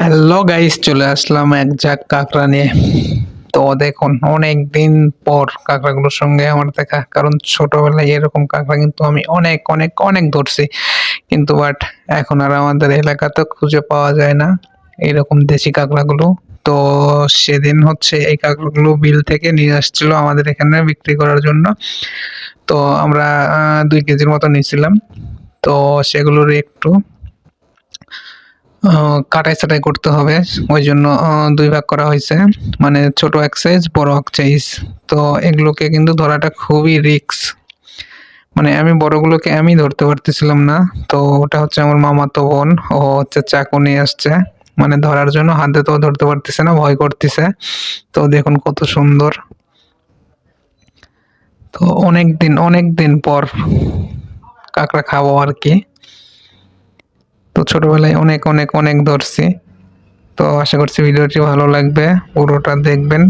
Hello guys চলে আসলাম এক ঝাঁক কাঁকড়া নিয়ে। তো দেখুন অনেক দিন পর কাঁকড়াগুলোর সঙ্গে আমার দেখা, কারণ ছোটবেলায় এরকম কাঁকড়া কিন্তু আমি অনেক অনেক অনেক ধরছি। কিন্তু বাট এখন আর আমাদের এলাকাতে খুঁজে পাওয়া যায় না এরকম দেশি কাঁকড়াগুলো। তো সেদিন হচ্ছে এই কাঁকড়াগুলো বিল থেকে নিয়ে আসছিল আমাদের এখানে বিক্রি করার জন্য। তো আমরা দুই কেজির মতো নিয়েছিলাম। তো সেগুলোর একটু কাটাই ছাটাই করতে হবে। ওই জন্য দুই ভাগ করা হয়েছে। মানে ছোট এক সাইজ বড় এক সাইজ তো এগুলোকে কিন্তু ধরাটা খুবই রিস্ক মানে আমি বড়গুলোকে আমি ধরতে পারতেছিলাম না। তো ওটা হচ্ছে আমার মামাতো বোন। ও হচ্ছে চাকু নিয়ে আসছে। মানে ধরার জন্য হাতে তো ধরতে পারতেছে না, ভয় করতেছে। তো দেখুন কত সুন্দর। তো অনেক দিন অনেক দিন পর কাঁকড়া খাব আর কি। তো ছোটবেলায় অনেক অনেক অনেক ধরছি তো আশা করছি ভিডিওটি ভালো লাগবে, পুরোটা দেখবেন।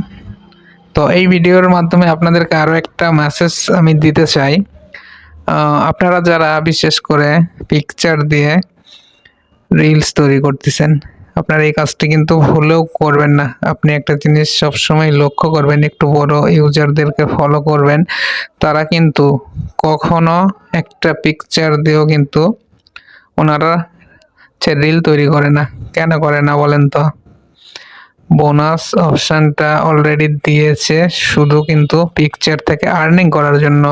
তো এই ভিডিওর মাধ্যমে আপনাদেরকে আরও একটা মেসেজ আমি দিতে চাই। আপনারা যারা বিশেষ করে পিকচার দিয়ে রিলস তৈরি করতেছেন, আপনার এই কাজটি কিন্তু ভুলেও করবেন না। আপনি একটা জিনিস সবসময় লক্ষ্য করবেন, একটু বড় ইউজারদেরকে ফলো করবেন। তারা কিন্তু কখনো একটা পিকচার দিয়েও কিন্তু ওনারা হচ্ছে রিল তৈরি করে না। কেন করে না বলেন তো? বোনাস অপশানটা অলরেডি দিয়েছে, শুধু কিন্তু পিকচার থেকে আর্নিং করার জন্য।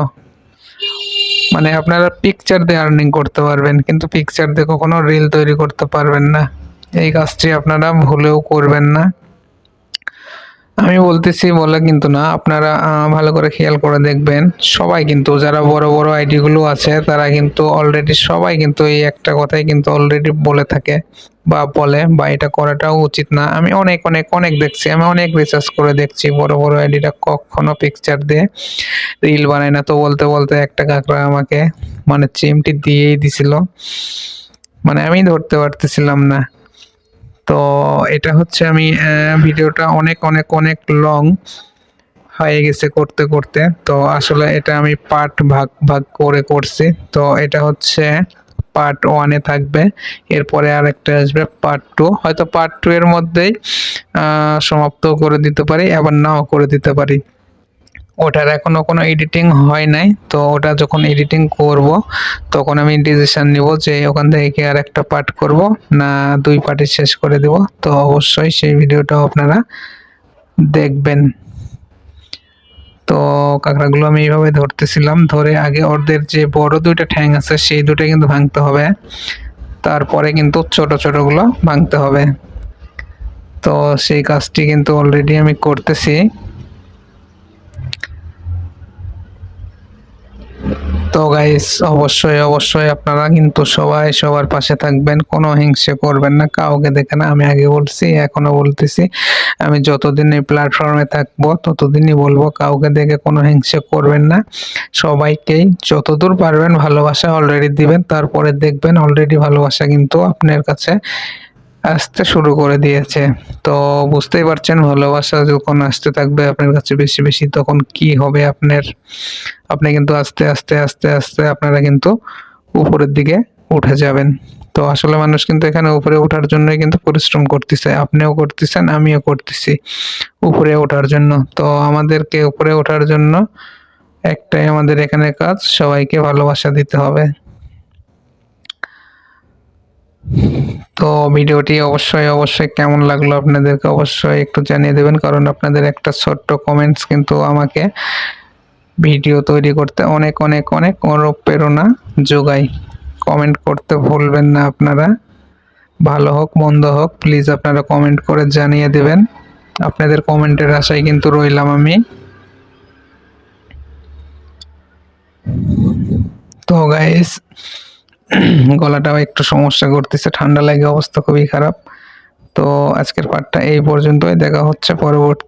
মানে আপনারা পিকচার দিয়ে আর্নিং করতে পারবেন, কিন্তু পিকচার দিয়ে কখনো রিল তৈরি করতে পারবেন না। এই কাজটি আপনারা ভুলেও করবেন না। আমি বলতেছি বলে কিন্তু না। আপনারা ভালো করে খেয়াল করে দেখবেন। সবাই কিন্তু, যারা বড় বড় আইডিগুলো আছে, তারা কিন্তু অলরেডি সবাই কিন্তু এই একটা কথাই কিন্তু অলরেডি বলে থাকে বা বলে বা এটা করাটাও উচিত না। আমি অনেক অনেক অনেক দেখছি, আমি অনেক রিসার্চ করে দেখছি বড় বড় আইডিটা কখনো পিকচার দিয়ে রিল বানায় না। তো বলতে বলতে একটা কাঁকড়া আমাকে মানে চিমটি দিয়েই দিছিল। মানে আমি ধরতে পারতেছিলাম না। তো এটা হচ্ছে আমি ভিডিওটা অনেক অনেক অনেক লং হয়ে গেছে করতে করতে। তো আসলে এটা আমি পার্ট ভাগ ভাগ করে করছি। তো এটা হচ্ছে পার্ট ওয়ানে থাকবে। এরপরে আর একটা আসবে পার্ট টু হয়তো পার্ট টু এর মধ্যেই সমাপ্ত করে দিতে পারি, আবার নাও করে দিতে পারি। ওটার এখনও কোনো এডিটিং হয় নাই, তো ওটা যখন এডিটিং করব, তখন আমি ডিসিশন নিব যে ওখান থেকে কি আর একটা পার্ট করব না দুই পার্টে শেষ করে দেব। তো অবশ্যই সেই ভিডিওটাও আপনারা দেখবেন। তো কাঁকড়াগুলো আমি এইভাবে ধরতেছিলাম, ধরে আগে ওদের যে বড় দুইটা ঠ্যাং আছে, সেই দুটো কিন্তু ভাঙতে হবে। তারপরে কিন্তু ছোট ছোটগুলো ভাঙতে হবে। তো সেই কাজটি কিন্তু অলরেডি আমি করতেছি। তো গাইস অবশ্যই অবশ্যই আপনারা কিন্তু সবাই সবার পাশে থাকবেন, কোনো হিংসে করবেন না, কাউকে দেখে না, আমি আগে বলছি, এখনও বলতেছি, আমি যতদিন এই প্ল্যাটফর্মে থাকব, ততদিনই বলব, কাউকে দেখে কোনো হিংসে করবেন না, সবাইকেই যতদূর পারবেন ভালোবাসা অলরেডি দিবেন, তারপরে দেখবেন অলরেডি ভালোবাসা কিন্তু আপনার কাছে আসতে শুরু করে দিয়েছে। তো বুঝতেই পারছেন, ভালোবাসা যখন আসতে থাকবে আপনার কাছে বেশি বেশি, তখন কি হবে আপনার? আপনি কিন্তু আস্তে আস্তে আস্তে আস্তে আপনারা কিন্তু উপরের দিকে উঠে যাবেন। তো আসলে মানুষ কিন্তু এখানে উপরে ওঠার জন্যই কিন্তু পরিশ্রম করতেছে। আপনিও করতেছেন, আমিও করতেছি উপরে ওঠার জন্য। তো আমাদেরকে উপরে ওঠার জন্য একটাই আমাদের এখানে কাজ, সবাইকে ভালোবাসা দিতে হবে। তো ভিডিওটি অবশ্যই অবশ্যই কেমন লাগল আপনাদেরকে অবশ্যই একটু জানিয়ে দেবেন, কারণ আপনাদের একটা ছোট্ট কমেন্টস কিন্তু আমাকে ভিডিও তৈরি করতে অনেক অনেক অনেক অনুপ্রেরণা যোগায়। কমেন্ট করতে ভুলবেন না আপনারা। ভালো হোক, মন্দ হোক প্লিজ আপনারা কমেন্ট করে জানিয়ে দেবেন। আপনাদের কমেন্টের আশায় কিন্তু রইলাম আমি। তো গাইস গলাটাও একটু সমস্যা করতেছে, ঠান্ডা লাগে অবস্থা খুবই খারাপ। তো আজকের পাঠটা এই পর্যন্তই, দেখা হচ্ছে পরবর্তী